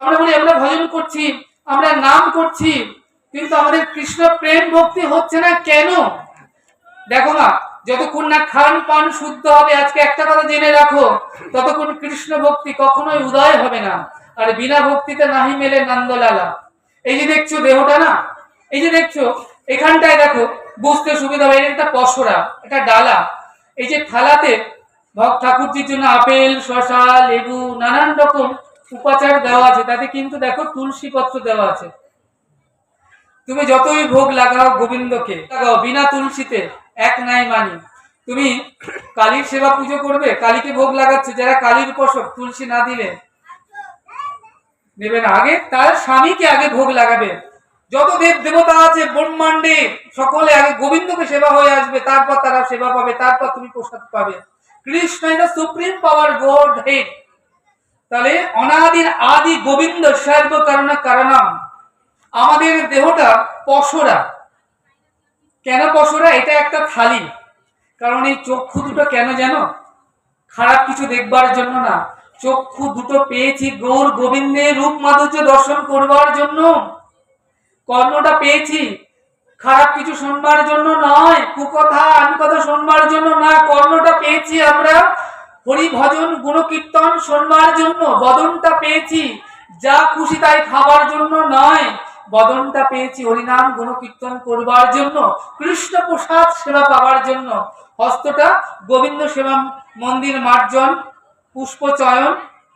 আমরা বলি, আমরা ভজন করছি, আমরা নাম করছি, কিন্তু আমাদের কৃষ্ণ প্রেম ভক্তি হচ্ছে না কেন? দেখো না যতক্ষণ না খান পান শুদ্ধ হবে, আজকে একটা কথা জেনে রাখো, ততক্ষণ কৃষ্ণ ভক্তি কখনোই উদয় হবে না, আর বিনা ভক্তিতে নাহি মেলে নন্দলালা। এই যে দেখছ দেহটা না, এই যে দেখছ, এখানটায় দেখো, বুঝতে সুবিধা হবে, এটা পসরা, এটা ডালা। এই যে থালাতে ভক্ত ঠাকুরজির জন্য আপেল শশা লেবু, নানান রকম উপাচার দেওয়া আছে, তাতে কিন্তু দেখো তুলসী পত্র দেওয়া আছে। তুমি যতই ভোগ লাগাও গোবিন্দকে, লাগাও, বিনা তুলসীতে, এক নাই মানি। তুমি কালীর সেবা পুজো করবে, কালীকে ভোগ লাগাচ্ছে, যারা কালীর উপাসক তুলসী না দিলে নেবে না। আগে তার স্বামীকে আগে ভোগ লাগাবে। যত দেব দেবতা আছে, ব্রহ্মাণ্ডে সকলে আগে গোবিন্দকে সেবা হয়ে আসবে, তারপর তারা সেবা পাবে, তারপর তুমি প্রসাদ পাবে। Krishna supreme power godhead তাহলে অনাদির আদি গোবিন্দ সর্ব কারণ কারণাম। আমাদের দেহটা পশরা। কেন পশরা? এটা একটা থালি। কারণ এই চক্ষু দুটো কেন জানো খারাপ কিছু দেখবার জন্য না। চক্ষু দুটো পেয়েছি গৌর গোবিন্দের রূপ মাধুর্য দর্শন করবার জন্য। কর্ণটা পেয়েছি খারাপ কিছু শুনবার জন্য নয়, কুকথা আমি কথা শুনবার জন্য না। কর্ণটা পেয়েছি আমরা হরি ভজন গুণকীর্তন শোনবার জন্য বদনটা পেয়েছি। যা খুশি তাই খাবার জন্য নয়। বদনটা পেয়েছি হরিনাম, গুণকীর্তন করবার জন্য কৃষ্ণ প্রসাদ সেবা পাওয়ার জন্য। হস্তটা গোবিন্দ সেবা মন্দির মার্জন পুষ্প চয়ন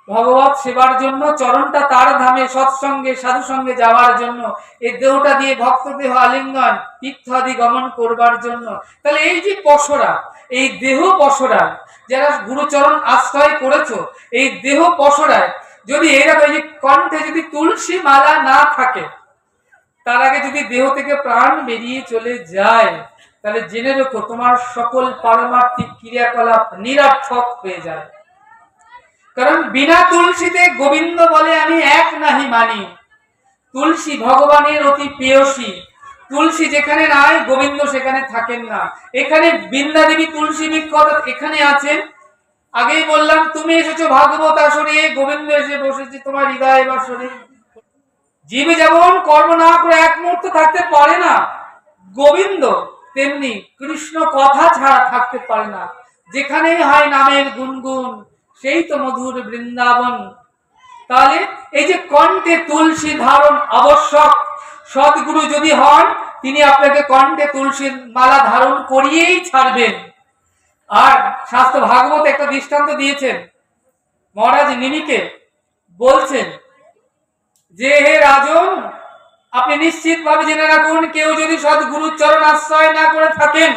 ভগবত সেবার জন্য চরণটা তার ধামে সৎসঙ্গে সাধু সঙ্গে যাওয়ার জন্য এই দেহটা দিয়ে ভক্ত দেহ আলিঙ্গন তীর্থাদি গমন করবার জন্য। তাহলে এই যে পশরা, এই দেহ পশরা, যারা গুরুচরণ আশ্রয় করেছ, এই দেহ পশরায় যদি এরকম এই যে কণ্ঠে যদি তুলসী মালা না থাকে, তার আগে যদি দেহ থেকে প্রাণ বেরিয়ে চলে যায়, তাহলে জেনে রেখো, তোমার সকল পারমার্থিক ক্রিয়াকলাপ নিরর্থক হয়ে যায়। কারণ বিনা তুলসীতে গোবিন্দ বলে আমি এক নাহি মানি। তুলসী ভগবানের অতি প্রেয়সী। তুলসী যেখানে নাই, গোবিন্দ সেখানে থাকেন না। এখানে বৃন্দা দেবী তুলসী বৃক্ষ এখানে আছেন। আগেই বললাম, তুমি এসেছ ভাগবত আসরে গোবিন্দ এসে বসেছে তোমার হৃদয় বাসরে জীব যেমন কর্ম না করে এক মুহূর্ত থাকতে পারে না, গোবিন্দ তেমনি কৃষ্ণ কথা ছাড়া থাকতে পারে না। যেখানেই হয় নামের গুনগুন সেই তো মধুর বৃন্দাবন। তাহলে এই যে কণ্ঠে তুলসী ধারণ আবশ্যক, সদ্গুরু যদি হন, তিনি আপনাকে কণ্ঠে তুলসীর মালা ধারণ করিয়েই ছাড়বেন। আর শাস্ত্র ভাগবত একটা দৃষ্টান্ত দিয়েছেন। মহারাজ নিমিকে বলছেন যে, হে রাজন, আপনি নিশ্চিত ভাবে জেনে রাখুন, কেউ যদি সদ্গুরুর চরণ আশ্রয় না করে থাকেন,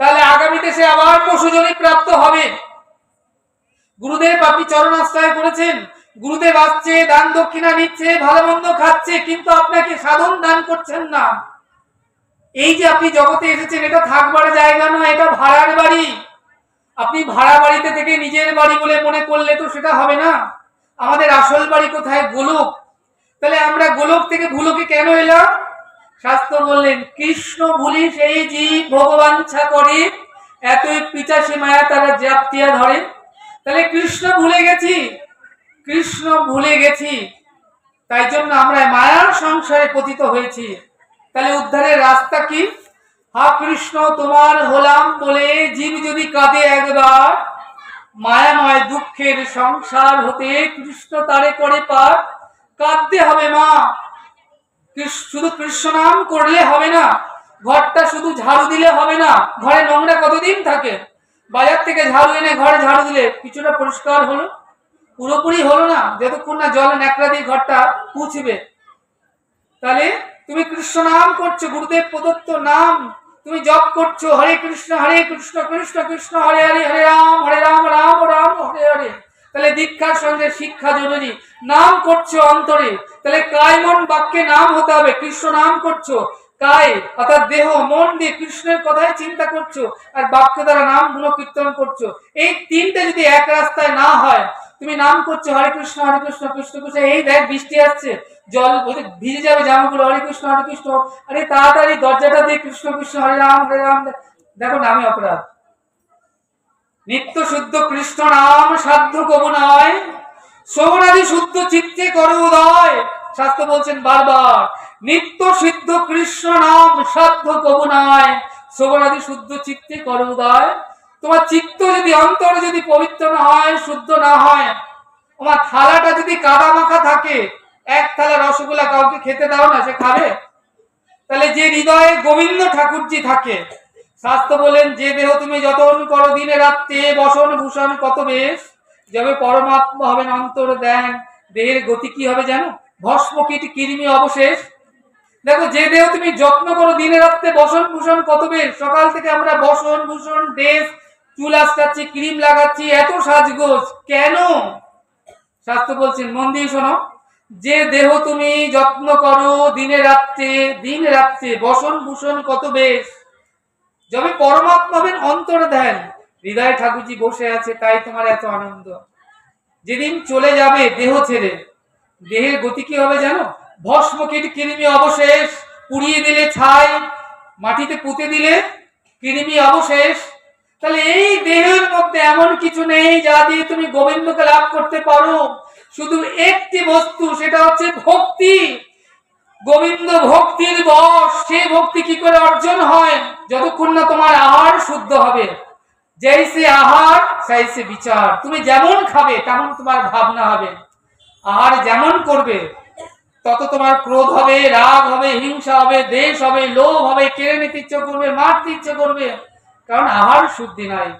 তাহলে আগামীতে সে আবার পশুজনী প্রাপ্ত হবে। গুরুদেব আপনি চরণ আশ্রয় করেছেন। গুরুদেব আসছে, দান দক্ষিণা নিচ্ছে, ভালো মন্দ খাচ্ছে, কিন্তু আপনাকে সাধন দান করছেন না। এই যে আপনি জগতে এসেছেন, এটা থাকবার জায়গা নয়, এটা ভাড়ার বাড়ি। আপনি ভাড়া বাড়িতে থেকে নিজের বাড়ি বলে মনে করলে তো সেটা হবে না। আমাদের আসল বাড়ি কোথায়? গোলক। তাহলে আমরা গোলক থেকে ভুলোকে কেন এলাম? শাস্ত্র বললেন, কৃষ্ণ ভুলি সেই জীব ভগবাঞ্ছা করে, এতই পিচাসী মায়া তারা জাপতিয়া ধরে। তাহলে কৃষ্ণ ভুলে গেছি। কৃষ্ণ ভুলে গেছি। তাই জন্য আমরা মায়ার সংসারে পতিত হয়েছি। তাহলে উদ্ধারের রাস্তা কি? হা কৃষ্ণ, তোমার হলাম বলে জীব যদি কাঁদে একবার, মায়াময় দুঃখের সংসার হতে কৃষ্ণ তারে করে পার। কাঁদতে হবে মা। শুধু কৃষ্ণ নাম করলে হবে না। ঘরটা শুধু ঝাড়ু দিলে হবে না। ঘরে নোংরা কতদিন থাকে? বাজার থেকে ঝাড়ু এনে ঘরে ঝাড়ু দিলে কিছুটা পরিষ্কার হলো। পুরোপুরি হলো না, যতক্ষণ না জল ন্যাকড়া দিয়ে ঘরটা পুছবে তাহলে তুমি কৃষ্ণ নাম করছ, গুরুদেব প্রদত্ত নাম। তুমি জপ করছ, হরে কৃষ্ণ হরে কৃষ্ণ কৃষ্ণ কৃষ্ণ, হরে হরে হরে রাম হরে রাম রাম রাম, হরে হরে। তাহলে দীক্ষার সঙ্গে শিক্ষা জরুরি। নাম করছ অন্তরে। তাহলে কায় মন বাক্যে নাম হতে হবে, কৃষ্ণ নাম করছ। কায় অর্থাৎ দেহ, মন দিয়ে কৃষ্ণের কথাই চিন্তা করছ আর বাক্য দ্বারা নাম গুণ কীর্তন করছ। এই তিনটে যদি এক রাস্তায় না হয়, তুমি নাম করছ হরে কৃষ্ণ হরে কৃষ্ণ কৃষ্ণ কৃষ্ণ, এই দেখ বৃষ্টি আসছে, জল ভিজে যাবে জামাগুলো, হরে কৃষ্ণ হরে কৃষ্ণ, আরে তাড়াতাড়ি দরজাটা দিয়ে কৃষ্ণ কৃষ্ণ, হরে রাম হরে রাম দেখো নামে অপরাধ। নিত্য শুদ্ধ কৃষ্ণ নাম সাধ্য কব নয় শ্রবণাদি শুদ্ধ চিত্তে করো উদয়। শাস্ত্র বলছেন বারবার, নিত্য সিদ্ধ কৃষ্ণ নাম সাধ্য কবু নয় শ্রবণাদি শুদ্ধ চিত্তে করো উদয়। তোমার চিত্ত যদি অন্তরে যদি পবিত্র না হয়, শুদ্ধ না হয়, তোমার থালাটা যদি কাদা মাখা থাকে, এক থালা রসগোল্লা কাউকে খেতে দাও না, সে খাবে? তাহলে যে হৃদয়ে গোবিন্দ ঠাকুরজি থাকে, শাস্ত্র বলেন, যে দেহ তুমি যতন করো দিনে রাত্রে, বসন ভূষণ কত বেশ, যবে পরমাত্মা হবেন অন্তর দেন দেহের গতি কি হবে জানো? ভস্ম কীট কৃমি অবশেষ। দেখো, যে দেহ তুমি যত্ন করো, দিনে রাত্রে বসন ভূষণ কত বেশ। সকাল থেকে আমরা বসন ভূষণ, ড্রেস, চুল আঁচড়াচ্ছি ক্রিম লাগাচ্ছি, এত সাজগোজ। কেন? শাস্ত্র বলছেন, মন দিয়ে শোনো, যে দেহ তুমি যত্ন করো, দিনে রাত্রে, দিন রাত্রে বসন ভূষণ কত বেশ। যবে পরমাত্মা হবেন, অন্তর দেন হৃদয় ঠাকুরজি বসে আছে, তাই তোমার এত আনন্দ। যেদিন চলে যাবে দেহ ছেড়ে দেহের গতি কি হবে জানো? ভস্ম কৃমি অবশেষ পুড়িয়ে দিলে ছাই, মাটিতে পুঁতে দিলে কৃমি অবশেষ। তাহলে এই দেহের মধ্যে এমন কিছু নেই যা দিয়ে তুমি গোবিন্দকে লাভ করতে পারো। শুধু একটি বস্তু, সেটা হচ্ছে ভক্তি। গোবিন্দ ভক্তির বস সেই ভক্তি কি করে অর্জন হয়? যতক্ষণ না তোমার আহার শুদ্ধ হবে। যেইসে আহার সেইসে বিচার। তুমি যেমন খাবে, তেমন তোমার ভাবনা হবে। আহার যেমন করবে, তত তোমার ক্রোধ হবে, রাগ হবে, হিংসা হবে, দেশ হবে, লোভ হবে, কেড়ে নিতে ইচ্ছে করবে, মারতে ইচ্ছে করবে। কারণ আহার শুদ্ধি নাই।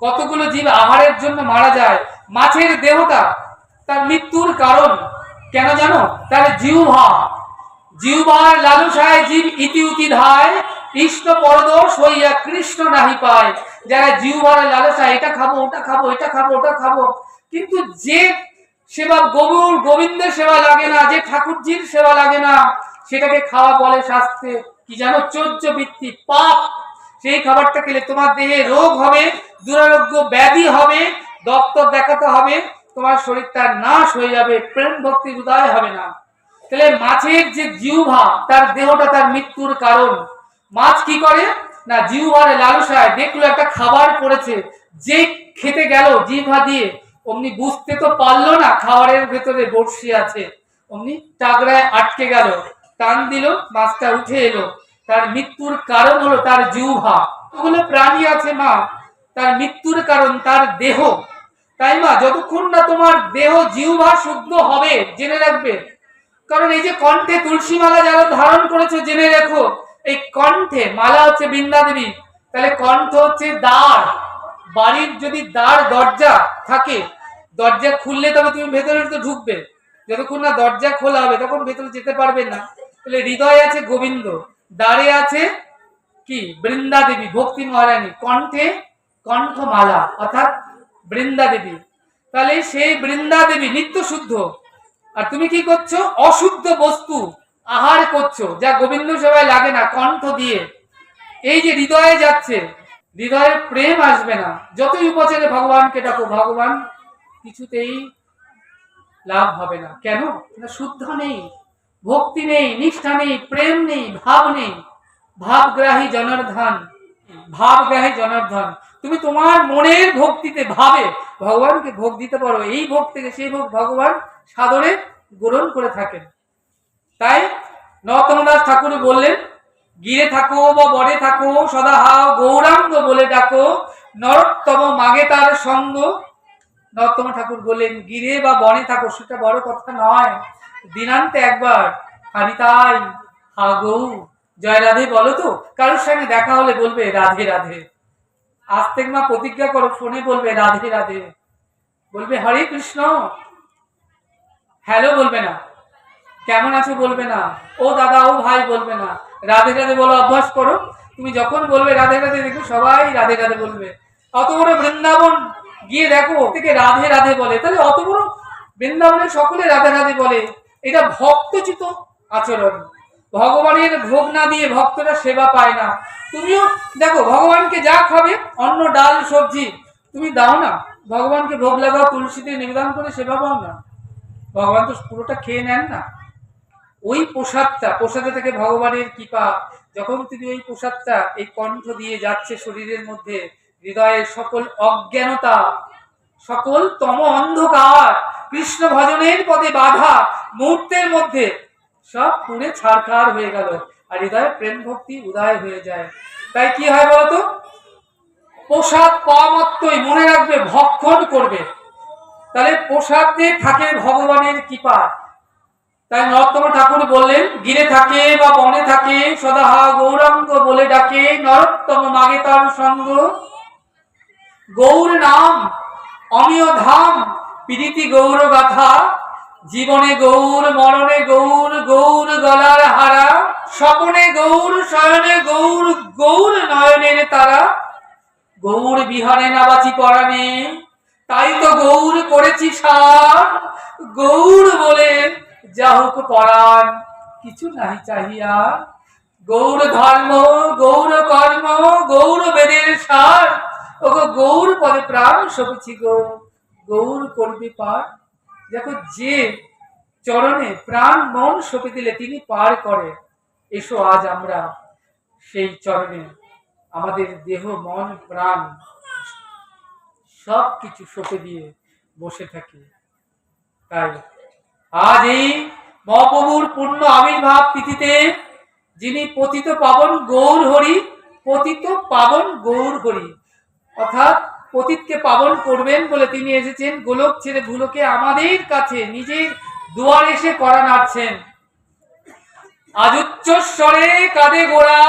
কতগুলো জীব আহারের জন্য মারা যায়? মাছের দেহটা তার মৃত্যুর কারণ। কেন জানো? তার জিহ্বা। জিহ্বার লালসায় জীব ইতি উতি ধায় কৃষ্ণ পরদোষ হইয়া কৃষ্ণ নাহি পায়। যারা জিউ জিহ্বার লালসা এটা খাব, ওটা খাব, এটা খাব, ওটা খাব। কিন্তু যে সেবা গবুর, গোবিন্দের সেবা লাগে না, যে ঠাকুরজির সেবা লাগে না, সেটাকে খাওয়া বলে শাস্ত্রে কি জানো চোদ্দ বৃত্তি, পাপ। সেই খাবারটা খেলে তোমার দেহে রোগ হবে, দুরারোগ্য ব্যাধি হবে ডক্টর দেখাতে হবে, তোমার শরীরটা নাশ হয়ে যাবে, প্রেম ভক্তি উদয় হবে না। তাহলে মাছের যে জিহ্বা, তার দেহটা তার মৃত্যুর কারণ। মাছ কি করে? না, জিহ্বার লালসায় দেখল একটা খাবার পড়েছে, যে খেতে গেল জিহ্বা দিয়ে। অমনি বুঝতে তো পারল না, খাবারের ভেতরে বড়শি আছে। অমনি টাগরায় আটকে গেল, টান দিল, মাছটা উঠে এলো। তার মৃত্যুর কারণ হলো তার জিহ্বা। ওগুলো প্রাণী আছে মা, তার মৃত্যুর কারণ তার দেহ। তাই মা, যতক্ষণ না তোমার দেহ জিহ্বা শুদ্ধ হবে, জেনে রাখবে। কারণ এই যে কণ্ঠে তুলসী মালা যারা ধারণ করেছে, জেনে রেখো, এই কণ্ঠে মালা হচ্ছে বৃন্দা দেবী তাহলে কণ্ঠ হচ্ছে দ্বার। বাড়ির যদি দ্বার দরজা থাকে দরজা খুললে তবে তুমি ভেতরে তো ঢুকবে। যতক্ষণ না দরজা খোলা হবে, তখন ভেতরে যেতে পারবে না। তাহলে হৃদয় আছে গোবিন্দ, দ্বারে আছে কি? বৃন্দা দেবী ভক্তি মহারানী, কণ্ঠে কণ্ঠমালা, অর্থাৎ বৃন্দা দেবী তাহলে সেই বৃন্দা দেবী নিত্য শুদ্ধ। আর তুমি কি করছ? অশুদ্ধ বস্তু আহার করছ, যা গোবিন্দ সেবায় লাগে না, কণ্ঠ দিয়ে। এই যে হৃদয়ে যাচ্ছে, হৃদয়ে প্রেম আসবে না। যতই উপচারে ভগবানকে ডাকো, ভগবান কিছুতেই লাভ হবে না। কেন? শুদ্ধ নেই, ভক্তি নেই, নিষ্ঠা নেই, প্রেম নেই, ভাব নেই। ভাবগ্রাহী জনার্ধন ভাবগ্রাহী জনার্ধন তুমি তোমার মনের ভক্তিতে ভাবে, ভগবানকে ভোগ দিতে পারো। এই ভোগ থেকে সেই ভোগ ভগবান সাদরে গ্রহণ করে থাকেন। তাই নরোত্তম দাস ঠাকুর বললেন, গিরে থাকো বা বনে থাকো, সদা হাও, গৌরাঙ্গ বলে ডাকো। নরোত্তম মাগে তার সঙ্গ নরোত্তম ঠাকুর বললেন, গিরে বা বনে থাকো, সেটা বড় কথা নয়। দিনান্তে একবার হারিতাই হা গৌ জয় রাধে বলো তো, কারোর সঙ্গে দেখা হলে বলবে, রাধে রাধে। আজ থেকে মা প্রতিজ্ঞা করো, ফোনে বলবে, রাধে রাধে। বলবে, হরে কৃষ্ণ। হ্যালো, বলবে না। কেমন আছো? বলবে না। ও দাদা, ও ভাই, বলবে না। রাধে রাধে বলো, অভ্যাস করো। তুমি যখন বলবে, রাধে রাধে, দেখবে সবাই রাধে রাধে বলবে। অত বড় বৃন্দাবন গিয়ে দেখো থেকে রাধে রাধে বলে। তাহলে অত বড় বৃন্দাবনে সকলে রাধে রাধে বলে। এটা ভক্তচিত আচরণ। ভগবানের ভোগ না দিয়ে ভক্তরা সেবা পায় না। তুমিও দেখো, ভগবানকে যা খাবে, অন্ন, ডাল, সবজি, তুমি দাও না। ভগবানকে ভোগ লাগাও, তুলসীতে নিবেদন করে সেবা পাও না। ভগবান তো পুরোটা খেয়ে নেন না। ওই প্রসাদটা, প্রসাদে থেকে ভগবানের কৃপা। যখন তুমি ওই প্রসাদটা, এই কণ্ঠ দিয়ে যাচ্ছে শরীরের মধ্যে হৃদয়ের সকল অজ্ঞানতা, সকল তম অন্ধকার কৃষ্ণ ভজনের পদে বাধা, মুহূর্তের মধ্যে সব পুড়ে ছাড়খাড় হয়ে গেল আর হৃদয়ে প্রেম ভক্তি উদয় হয়ে যায়। তাই কি হয় বলতো? প্রসাদ পাওয়া মাত্রই মনে রাখবে, ভক্ষণ করবে। তাহলে প্রসাদে থাকে ভগবানের কৃপা। তাই নরোত্তম ঠাকুর বললেন, গিরে থাকে বা বনে থাকে, সদাহা গৌরাঙ্গ বলে ডাকে, নরোত্তম মাগে তার সঙ্গ। গৌর নাম, অমিয় ধাম, প্রীতি গৌর গাথা, জীবনে গৌর, মরণে গৌর গৌর গলার হারা, স্বপনে গৌর, শয়নে গৌর গৌর নয়নের তারা। গৌর বিহারে নাবাচি পরাণে, তাই তো গৌর করেছি সার। গৌর বলে যা হোক পরাণ, কিছু নাই চাহিয়া। গৌর ধর্ম, গৌর কর্ম, গৌর বেদের সার। ওগো গৌর পদে প্রাণ সপেছি গো। গৌর করবে পার। দেখো যে চরণে প্রাণ মন সপে দিলে তিনি পার করে। এসো আজ আমরা সেই চরণে। আমাদের দেহ, মন, প্রাণ সব কিছু সপে দিয়ে বসে থাকি। তাই আজ এই মহাপ্রভুর পূর্ণ আবির্ভাব তিথিতে যিনি পতিত পাবন গৌর হরি, পতিত পাবন গৌর হরি অর্থাৎ পতিতকে পাবন করবেন বলে তিনি এসেছেন। গোলক ছেড়ে ভুলোকে আমাদের কাছে নিজের দুয়ার এসে করা নাড়ছেন। আজ উচ্চস্বরে কাঁদে গোড়া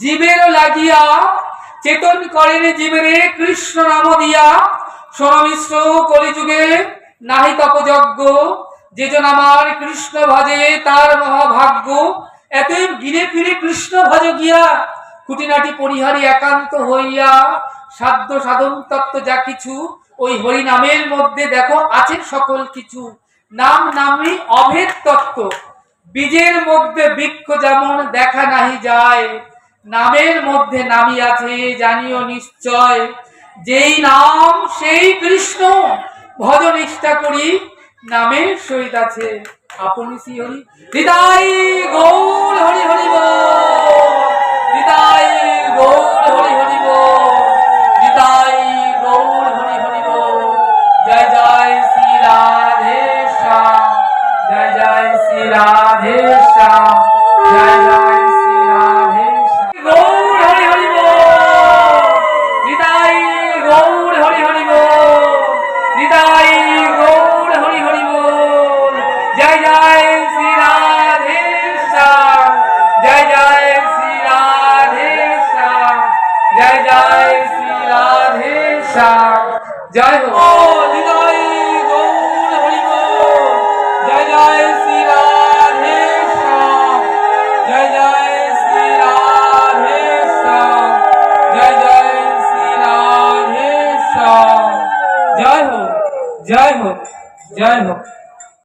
জীবের লাগিয়া, চেতন করেন জীবেরে কৃষ্ণ নাম দিয়া। সোনমিশ্র কলিযুগে নাহি তপযজ্ঞ যেজন আমার কৃষ্ণ ভজে, তার মহাভাগ্য। এতই গিরে ফিরে কৃষ্ণ ভজ গিয়া, খুঁটিনাটি পরিহারি একান্ত হইয়া সাধ্য সাধন তত্ত্ব যা কিছু, ওই হরি নামের মধ্যে দেখো আছে সকল কিছু। নাম নামই অভেদ তত্ত্ব। বীজের মধ্যে বৃক্ষ যেমন দেখা নাহি যায়, নামের মধ্যে নামি আছে জানিও নিশ্চয়। যেই নাম, সেই কৃষ্ণ, ভজ নিষ্ঠা করি, নামের সহিত আছে। আপনি হৃদয় গৌর হরি হরি বল। হৃদয় শ্যাম জয় হো হৃদয় গৌর হরি জয় জয় শ্রী রাধে শ্যাম। জয় জয় শ্রী রাধে শ্যাম। জয় জয় শ্রী রাধে শ্যাম। জয় হোক জয় হোক জয় হোক।